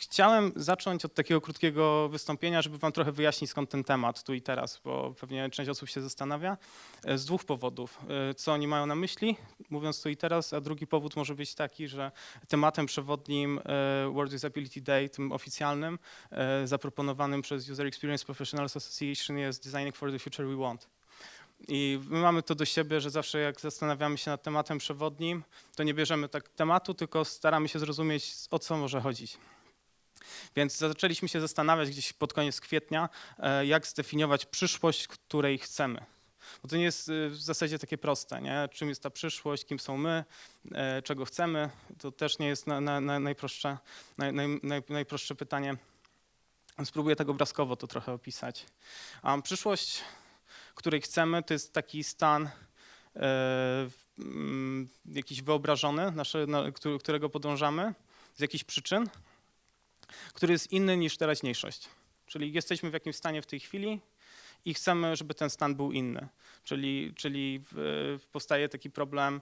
Chciałem zacząć od takiego krótkiego wystąpienia, żeby wam trochę wyjaśnić skąd ten temat tu i teraz, bo pewnie część osób się zastanawia. E, Z dwóch powodów. E, Co oni mają na myśli, mówiąc tu i teraz, a drugi powód może być taki, że tematem przewodnim e, World Usability Day, tym oficjalnym, zaproponowanym przez User Experience Professionals Association jest Designing for the Future We Want. I my mamy to do siebie, że zawsze jak zastanawiamy się nad tematem przewodnim, to nie bierzemy tak tematu, tylko staramy się zrozumieć, o co może chodzić. Więc zaczęliśmy się zastanawiać gdzieś pod koniec kwietnia, e, jak zdefiniować przyszłość, której chcemy. Bo to nie jest e, w zasadzie takie proste, nie? czym jest ta przyszłość, kim są my, e, czego chcemy. To też nie jest na, na, na najprostsze, naj, naj, naj, najprostsze pytanie. Spróbuję tak obrazkowo to trochę opisać. A przyszłość, której chcemy, to jest taki stan mm, jakiś wyobrażony, nasze, na, którego podążamy z jakichś przyczyn, który jest inny niż teraźniejszość. Czyli jesteśmy w jakimś stanie w tej chwili i chcemy, żeby ten stan był inny. Czyli, czyli powstaje taki problem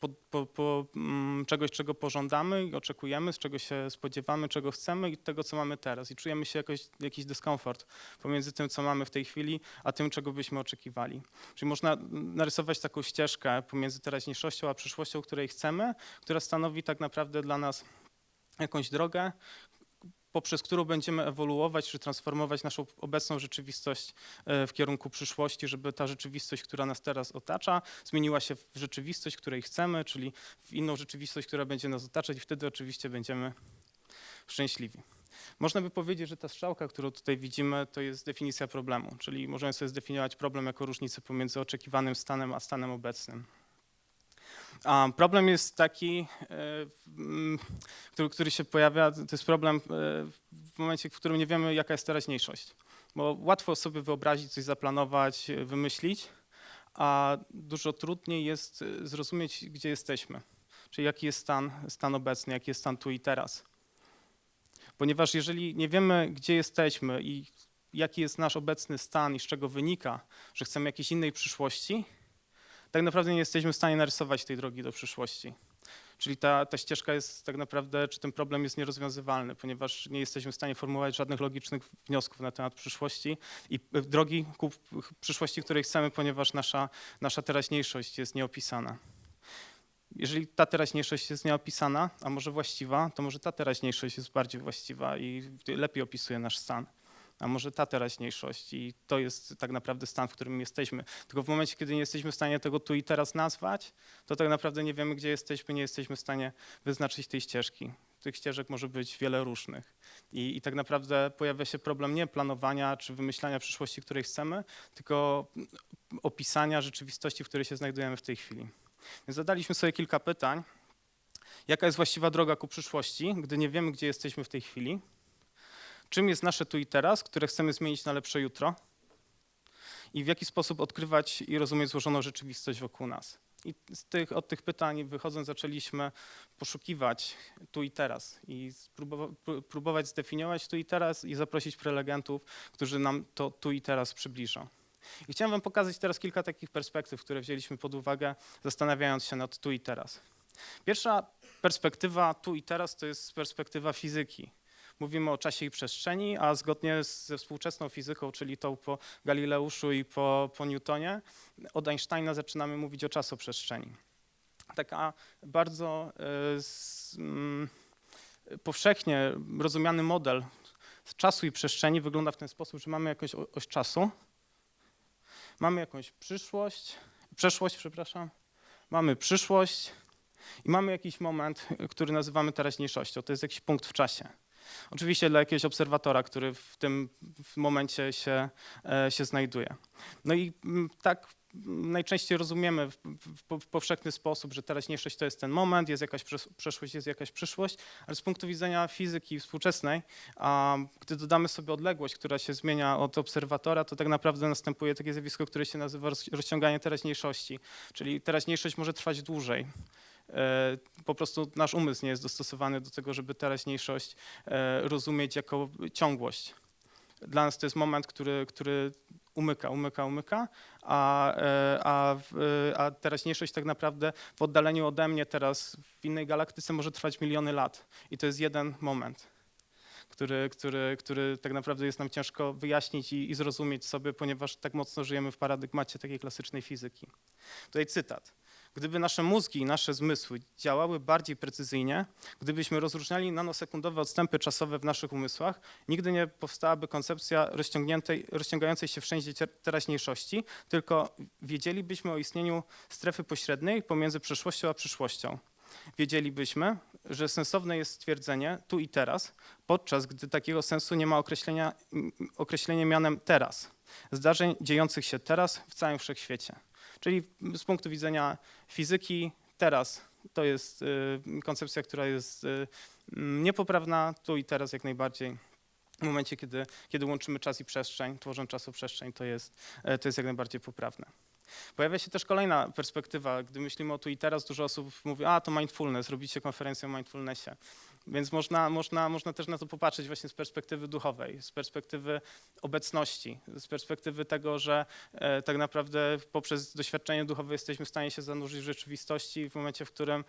po, po, po, mm, czegoś, czego pożądamy i oczekujemy, z czego się spodziewamy, czego chcemy i tego, co mamy teraz. I czujemy się jakoś, jakiś dyskomfort pomiędzy tym, co mamy w tej chwili, a tym, czego byśmy oczekiwali. Czyli można narysować taką ścieżkę pomiędzy teraźniejszością a przyszłością, której chcemy, która stanowi tak naprawdę dla nas jakąś drogę, poprzez którą będziemy ewoluować czy transformować naszą obecną rzeczywistość e, w kierunku przyszłości, żeby ta rzeczywistość, która nas teraz otacza, zmieniła się w rzeczywistość, której chcemy, czyli w inną rzeczywistość, która będzie nas otaczać i wtedy oczywiście będziemy szczęśliwi. Można by powiedzieć, że ta strzałka, którą tutaj widzimy, to jest definicja problemu, czyli możemy sobie zdefiniować problem jako różnicę pomiędzy oczekiwanym stanem a stanem obecnym. Problem jest taki, e, mm, który, który się pojawia, to jest problem e, w momencie, w którym nie wiemy, jaka jest teraźniejszość. Bo łatwo sobie wyobrazić, coś zaplanować, e, wymyślić, a dużo trudniej jest zrozumieć, gdzie jesteśmy. Czyli jaki jest stan, stan obecny, jaki jest stan tu i teraz. Ponieważ jeżeli nie wiemy, gdzie jesteśmy i jaki jest nasz obecny stan i z czego wynika, że chcemy jakiejś innej przyszłości, tak naprawdę nie jesteśmy w stanie narysować tej drogi do przyszłości. Czyli ta, ta ścieżka jest tak naprawdę, czy ten problem jest nierozwiązywalny, ponieważ nie jesteśmy w stanie formułować żadnych logicznych wniosków na temat przyszłości i e, drogi ku przyszłości, której chcemy, ponieważ nasza, nasza teraźniejszość jest nieopisana. Jeżeli ta teraźniejszość jest nieopisana, a może właściwa, to może ta teraźniejszość jest bardziej właściwa i lepiej opisuje nasz stan a może ta teraźniejszość i to jest tak naprawdę stan, w którym jesteśmy. Tylko w momencie, kiedy nie jesteśmy w stanie tego tu i teraz nazwać, to tak naprawdę nie wiemy, gdzie jesteśmy, nie jesteśmy w stanie wyznaczyć tej ścieżki. Tych ścieżek może być wiele różnych. I, I tak naprawdę pojawia się problem nie planowania czy wymyślania przyszłości, której chcemy, tylko opisania rzeczywistości, w której się znajdujemy w tej chwili. Więc zadaliśmy sobie kilka pytań. Jaka jest właściwa droga ku przyszłości, gdy nie wiemy, gdzie jesteśmy w tej chwili? Czym jest nasze tu i teraz, które chcemy zmienić na lepsze jutro i w jaki sposób odkrywać i rozumieć złożoną rzeczywistość wokół nas. I tych, od tych pytań wychodząc zaczęliśmy poszukiwać tu i teraz i próbować zdefiniować tu i teraz i zaprosić prelegentów, którzy nam to tu i teraz przybliżą. I chciałem wam pokazać teraz kilka takich perspektyw, które wzięliśmy pod uwagę, zastanawiając się nad tu i teraz. Pierwsza perspektywa tu i teraz to jest perspektywa fizyki mówimy o czasie i przestrzeni, a zgodnie ze współczesną fizyką, czyli tą po Galileuszu i po, po Newtonie, od Einsteina zaczynamy mówić o czasoprzestrzeni. Taka bardzo s- mm, powszechnie rozumiany model czasu i przestrzeni wygląda w ten sposób, że mamy jakąś oś czasu, mamy jakąś przyszłość, przeszłość, przepraszam, mamy przyszłość i mamy jakiś moment, który nazywamy teraźniejszością. To jest jakiś punkt w czasie. Oczywiście dla jakiegoś obserwatora, który w tym momencie się, e, się znajduje. No i mm, tak mm, najczęściej rozumiemy w, powszechny sposób, że teraźniejszość to jest ten moment, jest jakaś przes- przeszłość, jest jakaś przyszłość, ale z punktu widzenia fizyki współczesnej, gdy dodamy sobie odległość, która się zmienia od obserwatora, to tak naprawdę następuje takie zjawisko, które się nazywa roz- rozciąganie teraźniejszości, czyli teraźniejszość może trwać dłużej. E, Po prostu nasz umysł nie jest dostosowany do tego, żeby teraźniejszość e, rozumieć jako ciągłość. Dla nas to jest moment, który, który umyka, umyka, umyka, a, e, a, a teraźniejszość tak naprawdę w oddaleniu ode mnie teraz w innej galaktyce może trwać miliony lat i to jest jeden moment. który, który, który tak naprawdę jest nam ciężko wyjaśnić i, i zrozumieć sobie, ponieważ tak mocno żyjemy w paradygmacie takiej klasycznej fizyki. Tutaj cytat. Gdyby nasze mózgi i nasze zmysły działały bardziej precyzyjnie, gdybyśmy rozróżniali nanosekundowe odstępy czasowe w naszych umysłach, nigdy nie powstałaby koncepcja rozciągającej się wszędzie teraźniejszości, tylko wiedzielibyśmy o istnieniu strefy pośredniej pomiędzy przeszłością a przyszłością. Wiedzielibyśmy, że sensowne jest stwierdzenie tu i teraz, podczas gdy takiego sensu nie ma określenia, m, określenia mianem teraz, zdarzeń dziejących się teraz w całym wszechświecie. Czyli z punktu widzenia fizyki teraz to jest y, koncepcja, która jest y, niepoprawna tu i teraz jak najbardziej. W momencie, kiedy, kiedy łączymy czas i przestrzeń, tworząc czasoprzestrzeń, to jest, e, to jest jak najbardziej poprawne. Pojawia się też kolejna perspektywa. Gdy myślimy o tu i teraz, dużo osób mówi, a to mindfulness, robicie konferencję o mindfulnessie. Więc można, można, można też na to popatrzeć właśnie z perspektywy duchowej, z perspektywy obecności, z perspektywy tego, że e, tak naprawdę poprzez doświadczenie duchowe jesteśmy w stanie się zanurzyć w rzeczywistości w momencie, w którym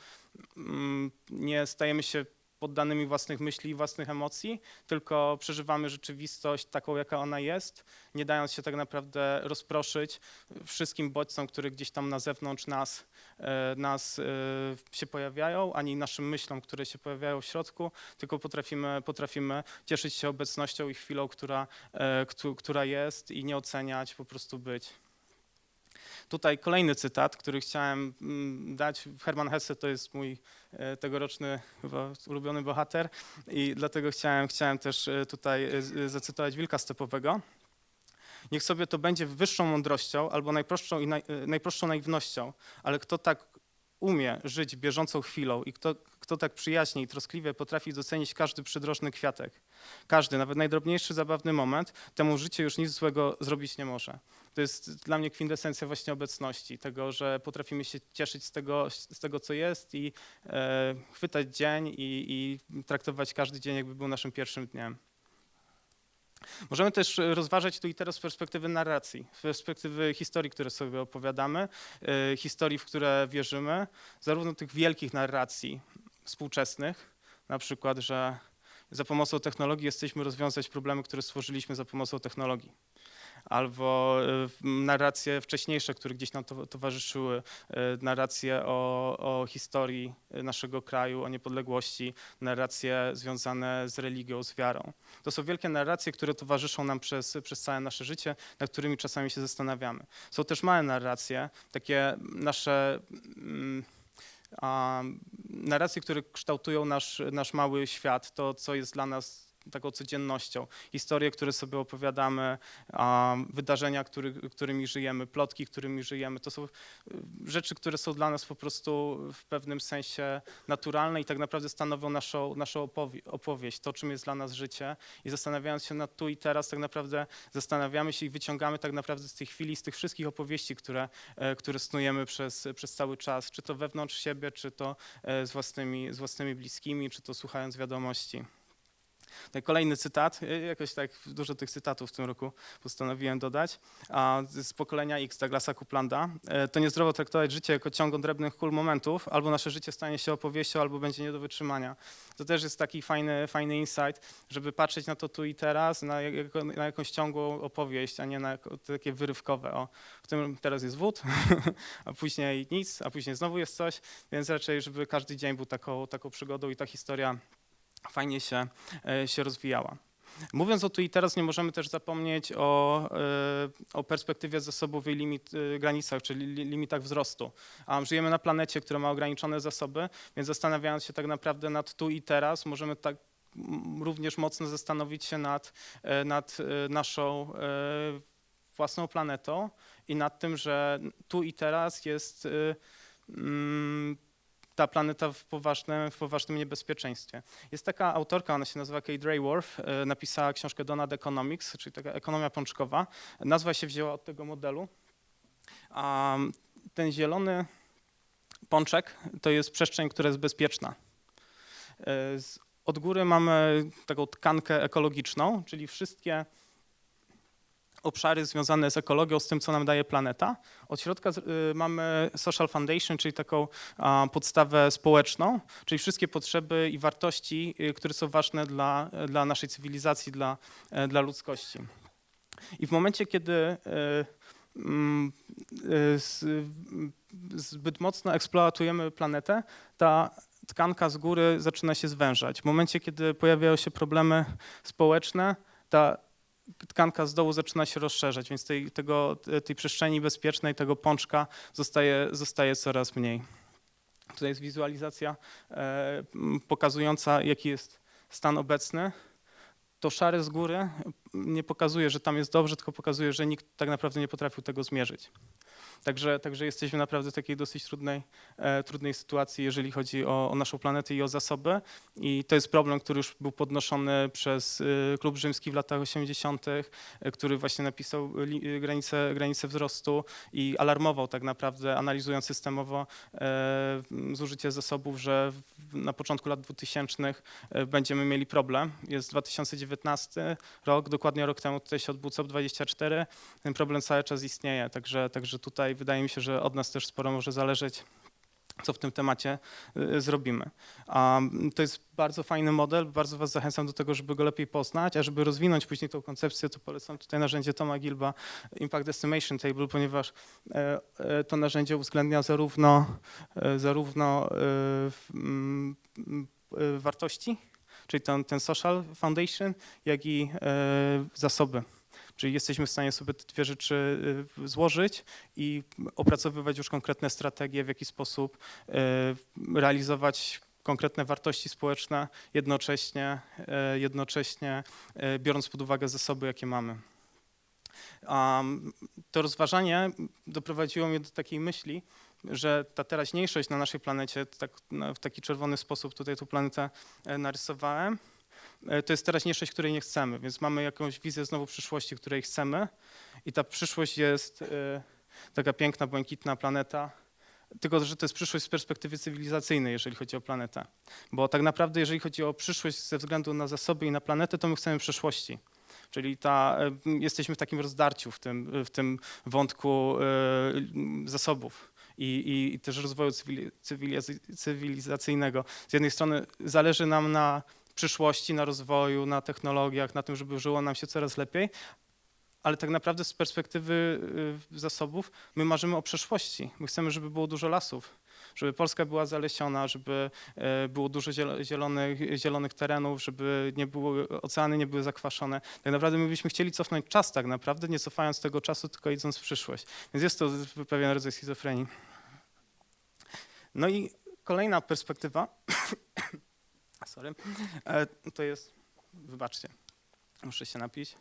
mm, nie stajemy się poddanymi własnych myśli i własnych emocji, tylko przeżywamy rzeczywistość taką, jaka ona jest, nie dając się tak naprawdę rozproszyć wszystkim bodźcom, które gdzieś tam na zewnątrz nas, e, nas e, się pojawiają, ani naszym myślom, które się pojawiają w środku, tylko potrafimy, potrafimy cieszyć się obecnością i chwilą, która, e, któ- która jest i nie oceniać, po prostu być. Tutaj kolejny cytat, który chciałem mm, dać. Hermann Hesse to jest mój e, tegoroczny ulubiony bohater i dlatego chciałem, chciałem też e, tutaj e, zacytować Wilka Stepowego. Niech sobie to będzie wyższą mądrością albo najprostszą, i naj, najprostszą naiwnością, ale kto tak umie żyć bieżącą chwilą i kto, kto tak przyjaźnie i troskliwie potrafi docenić każdy przydrożny kwiatek, każdy, nawet najdrobniejszy, zabawny moment, temu życie już nic złego zrobić nie może. To jest dla mnie kwintesencja właśnie obecności, tego, że potrafimy się cieszyć z tego, z tego co jest i e, chwytać dzień i, i traktować każdy dzień, jakby był naszym pierwszym dniem. Możemy też rozważać tu i teraz z perspektywy narracji, z perspektywy historii, które sobie opowiadamy, e, historii, w które wierzymy, zarówno tych wielkich narracji współczesnych, na przykład, że za pomocą technologii jesteśmy rozwiązać problemy, które stworzyliśmy za pomocą technologii. Albo w- narracje wcześniejsze, które gdzieś nam to, towarzyszyły, e, narracje o, o historii naszego kraju, o niepodległości, narracje związane z religią, z wiarą. To są wielkie narracje, które towarzyszą nam przez, przez całe nasze życie, nad którymi czasami się zastanawiamy. Są też małe narracje, takie nasze mm, narracje, które kształtują nasz, nasz mały świat, to co jest dla nas taką codziennością. Historie, które sobie opowiadamy, wydarzenia, który, którymi żyjemy, plotki, którymi żyjemy, to są y, rzeczy, które są dla nas po prostu w pewnym sensie naturalne i tak naprawdę stanowią naszą, naszą opowie- opowieść, to czym jest dla nas życie i zastanawiając się nad tu i teraz, tak naprawdę zastanawiamy się i wyciągamy tak naprawdę z tej chwili, z tych wszystkich opowieści, które, e, które snujemy przez, przez cały czas, czy to wewnątrz siebie, czy to e, z własnymi, z własnymi bliskimi, czy to słuchając wiadomości. Tutaj Kolejny cytat, jakoś tak dużo tych cytatów w tym roku postanowiłem dodać, z pokolenia X Douglasa Kuplanda. E, To niezdrowo traktować życie jako ciąg odrębnych kul momentów, albo nasze życie stanie się opowieścią, albo będzie nie do wytrzymania. To też jest taki fajny, fajny insight, żeby patrzeć na to tu i teraz, na, na jakąś ciągłą opowieść, a nie na takie wyrywkowe. O, w tym teraz jest wód, a później nic, a później znowu jest coś, więc raczej, żeby każdy dzień był taką, taką przygodą i ta historia fajnie się, e, się rozwijała. Mówiąc o tu i teraz, nie możemy też zapomnieć o, e, o perspektywie zasobowej limit, e, granicach, czyli li- limitach wzrostu. A żyjemy na planecie, która ma ograniczone zasoby, więc zastanawiając się tak naprawdę nad tu i teraz, możemy tak również mocno zastanowić się nad, nad naszą własną planetą i nad tym, że tu i teraz jest mm, ta planeta w poważnym, w poważnym niebezpieczeństwie. Jest taka autorka, ona się nazywa Kate Rayworth, e, napisała książkę Donut Economics, czyli taka ekonomia pączkowa. Nazwa się wzięła od tego modelu. A ten zielony pączek to jest przestrzeń, która jest bezpieczna. E, Od góry mamy taką tkankę ekologiczną, czyli wszystkie obszary związane z ekologią, z tym, co nam daje planeta. Od środka y, mamy Social Foundation, czyli taką podstawę społeczną, czyli wszystkie potrzeby i wartości, y, które są ważne dla, dla naszej cywilizacji, dla, e, dla ludzkości. I w momencie, kiedy y, mm, m, zbyt mocno eksploatujemy planetę, ta tkanka z góry zaczyna się zwężać. W momencie, kiedy pojawiają się problemy społeczne, ta tkanka z dołu zaczyna się rozszerzać, więc tej, tego, tej przestrzeni bezpiecznej, tego pączka zostaje, zostaje coraz mniej. Tutaj jest wizualizacja e, pokazująca, jaki jest stan obecny. To szare z góry nie pokazuje, że tam jest dobrze, tylko pokazuje, że nikt tak naprawdę nie potrafił tego zmierzyć. Także, także jesteśmy naprawdę w takiej dosyć trudnej, e, trudnej sytuacji, jeżeli chodzi o, o naszą planetę i o zasoby. I to jest problem, który już był podnoszony przez y, Klub Rzymski w latach 80., y, który właśnie napisał li, y, granice, granice wzrostu i alarmował tak naprawdę, analizując systemowo e, zużycie zasobów, że w, na początku lat 2000 e, będziemy mieli problem. Jest 2019 rok, dokładnie rok temu tutaj się odbył COP24. Ten problem cały czas istnieje, także, także tutaj wydaje mi się, że od nas też sporo może zależeć co w tym temacie y, zrobimy. Mm, To jest bardzo fajny model, bardzo Was zachęcam do tego, żeby go lepiej poznać, a żeby rozwinąć później tą koncepcję, to polecam tutaj narzędzie Toma Gilba Impact Estimation Table, ponieważ e, e, to narzędzie uwzględnia zarówno, e, zarówno w- mm, mm, wartości, czyli ten, ten social foundation, jak i e, zasoby. Czyli jesteśmy w stanie sobie te dwie rzeczy y, złożyć i opracowywać już konkretne strategie, w jaki sposób y, realizować konkretne wartości społeczne, jednocześnie, jednocześnie biorąc pod uwagę zasoby, jakie mamy. Um, To rozważanie doprowadziło mnie do takiej myśli, że ta teraźniejszość na naszej planecie, tak, no, w taki czerwony sposób tutaj tą planetę e, narysowałem, e, to jest teraźniejszość, której nie chcemy, więc mamy jakąś wizję znowu przyszłości, której chcemy i ta przyszłość jest e, taka piękna, błękitna planeta, tylko że to jest przyszłość z perspektywy cywilizacyjnej, jeżeli chodzi o planetę. Bo tak naprawdę, jeżeli chodzi o przyszłość ze względu na zasoby i na planetę, to my chcemy przyszłości. Czyli ta, jesteśmy w takim rozdarciu w tym, w tym wątku zasobów i, i, też rozwoju cywili, cywilizac- cywilizacyjnego. Z jednej strony zależy nam na przyszłości, na rozwoju, na technologiach, na tym, żeby żyło nam się coraz lepiej, ale tak naprawdę z perspektywy y, zasobów my marzymy o przeszłości. My chcemy, żeby było dużo lasów, żeby Polska była zalesiona, żeby e, było dużo zielo- zielonych, zielonych terenów, żeby nie było, oceany nie były zakwaszone. Tak naprawdę my byśmy chcieli cofnąć czas tak naprawdę, nie cofając tego czasu, tylko idąc w przyszłość. Więc jest to pewien rodzaj schizofrenii. No i kolejna perspektywa, sorry, e, to jest, wybaczcie, muszę się napić.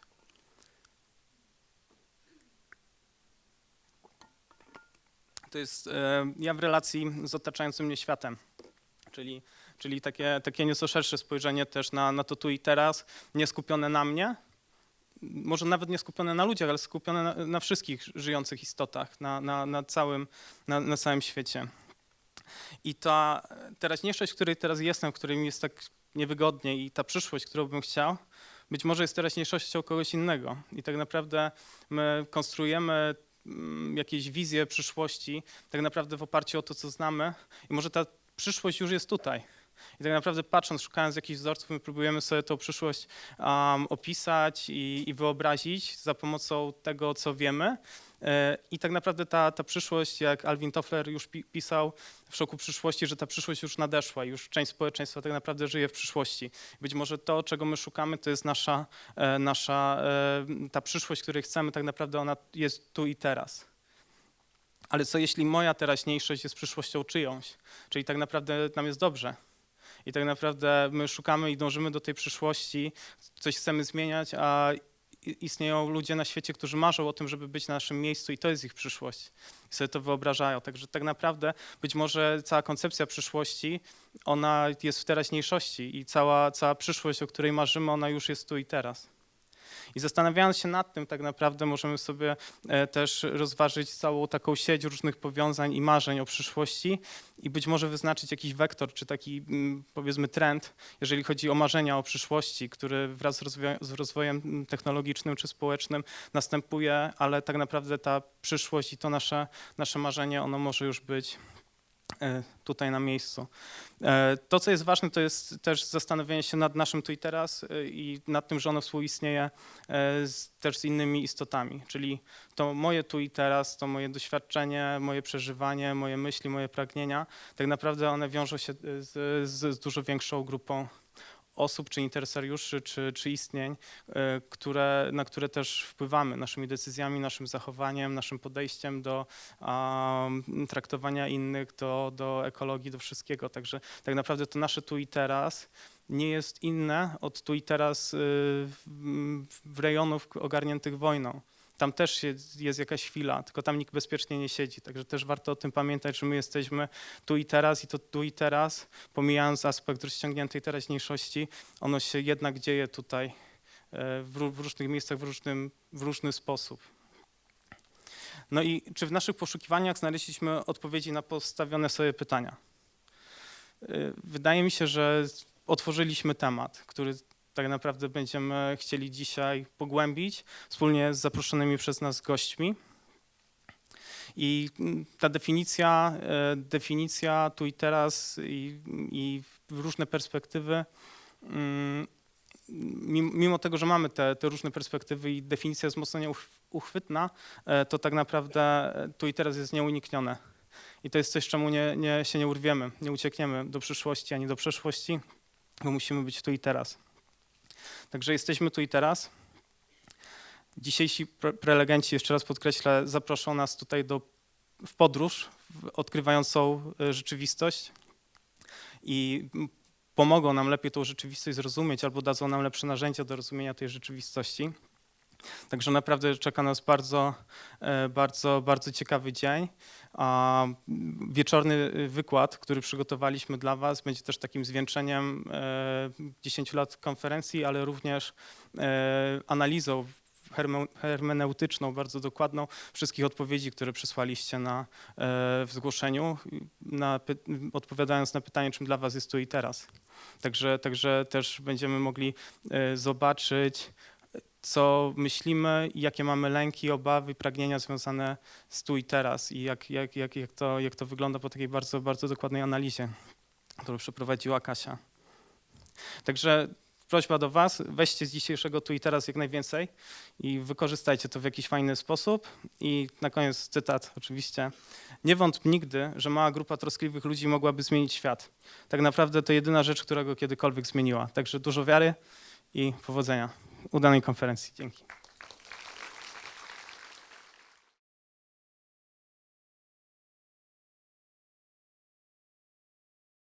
To jest e, ja w relacji z otaczającym mnie światem, czyli, czyli takie, takie nieco szersze spojrzenie też na, na to tu i teraz, nie skupione na mnie, może nawet nie skupione na ludziach, ale skupione na, na wszystkich żyjących istotach, na, na, na, całym, na, na całym świecie. I ta teraźniejszość, w której teraz jestem, w której mi jest tak niewygodnie i ta przyszłość, którą bym chciał, być może jest teraźniejszością kogoś innego. I tak naprawdę my konstruujemy jakieś wizje przyszłości, tak naprawdę w oparciu o to, co znamy. I może ta przyszłość już jest tutaj. I tak naprawdę patrząc, szukając jakichś wzorców, my próbujemy sobie tą przyszłość um, opisać i, i wyobrazić za pomocą tego, co wiemy. I tak naprawdę ta, ta przyszłość, jak Alvin Toffler już pi pisał w szoku przyszłości, że ta przyszłość już nadeszła, już część społeczeństwa tak naprawdę żyje w przyszłości. Być może to, czego my szukamy, to jest nasza, e, nasza e, ta przyszłość, której chcemy, tak naprawdę ona jest tu i teraz. Ale co jeśli moja teraźniejszość jest przyszłością czyjąś? Czyli tak naprawdę nam jest dobrze. I tak naprawdę my szukamy i dążymy do tej przyszłości, coś chcemy zmieniać, a istnieją ludzie na świecie, którzy marzą o tym, żeby być na naszym miejscu i to jest ich przyszłość. I sobie to wyobrażają. Także tak naprawdę być może cała koncepcja przyszłości, ona jest w teraźniejszości i cała, cała przyszłość, o której marzymy, ona już jest tu i teraz. I zastanawiając się nad tym, tak naprawdę możemy sobie e, też rozważyć całą taką sieć różnych powiązań i marzeń o przyszłości i być może wyznaczyć jakiś wektor, czy taki mm, powiedzmy trend, jeżeli chodzi o marzenia o przyszłości, który wraz z, rozwoi- z rozwojem mm, technologicznym czy społecznym następuje, ale tak naprawdę ta przyszłość i to nasze, nasze marzenie, ono może już być tutaj na miejscu. E, To, co jest ważne, to jest też zastanowienie się nad naszym tu i teraz e, i nad tym, że ono współistnieje e, z, też z innymi istotami, czyli to moje tu i teraz, to moje doświadczenie, moje przeżywanie, moje myśli, moje pragnienia, tak naprawdę one wiążą się e, z, z, z dużo większą grupą osób, czy interesariuszy, czy, czy istnień, e, które, na które też wpływamy naszymi decyzjami, naszym zachowaniem, naszym podejściem do um, traktowania innych, do, do ekologii, do wszystkiego. Także tak naprawdę to nasze tu i teraz nie jest inne od tu i teraz y, w, w rejonów ogarniętych wojną. Tam też jest, jakaś chwila, tylko tam nikt bezpiecznie nie siedzi. Także też warto o tym pamiętać, że my jesteśmy tu i teraz i to tu i teraz, pomijając aspekt rozciągniętej teraźniejszości, ono się jednak dzieje tutaj e, w, w różnych miejscach, w, różnym, w różny sposób. No i czy w naszych poszukiwaniach znaleźliśmy odpowiedzi na postawione sobie pytania? E, Wydaje mi się, że otworzyliśmy temat, który tak naprawdę będziemy chcieli dzisiaj pogłębić wspólnie z zaproszonymi przez nas gośćmi. I mm, ta definicja, e, definicja tu i teraz i, i różne perspektywy, mm, mim- mimo tego, że mamy te, te różne perspektywy i definicja jest mocno nieuch- uchwytna, e, to tak naprawdę e, tu i teraz jest nieuniknione. I to jest coś, czemu nie, nie, się nie urwiemy, nie uciekniemy do przyszłości ani do przeszłości, bo musimy być tu i teraz. Także jesteśmy tu i teraz. Dzisiejsi pre- prelegenci, jeszcze raz podkreślę, zaproszą nas tutaj do, w podróż odkrywającą e, rzeczywistość i pomogą nam lepiej tą rzeczywistość zrozumieć albo dadzą nam lepsze narzędzia do rozumienia tej rzeczywistości. Także naprawdę czeka nas bardzo, e, bardzo, bardzo ciekawy dzień. A wieczorny y, wykład, który przygotowaliśmy dla Was, będzie też takim zwieńczeniem e, 10 lat konferencji, ale również e, analizą herme- hermeneutyczną, bardzo dokładną wszystkich odpowiedzi, które przysłaliście na, e, w zgłoszeniu, na, odpowiadając na pytanie, czym dla Was jest tu i teraz. Także, także też będziemy mogli e, zobaczyć, co myślimy i jakie mamy lęki, obawy, pragnienia związane z tu i teraz i jak, jak, jak, jak, to, jak to wygląda po takiej bardzo, bardzo dokładnej analizie, którą przeprowadziła Kasia. Także prośba do Was, weźcie z dzisiejszego tu i teraz jak najwięcej i wykorzystajcie to w jakiś fajny sposób. I na koniec cytat oczywiście. Nie wątp nigdy, że mała grupa troskliwych ludzi mogłaby zmienić świat. Tak naprawdę to jedyna rzecz, która go kiedykolwiek zmieniła. Także dużo wiary i powodzenia. Udanej konferencji. Dzięki.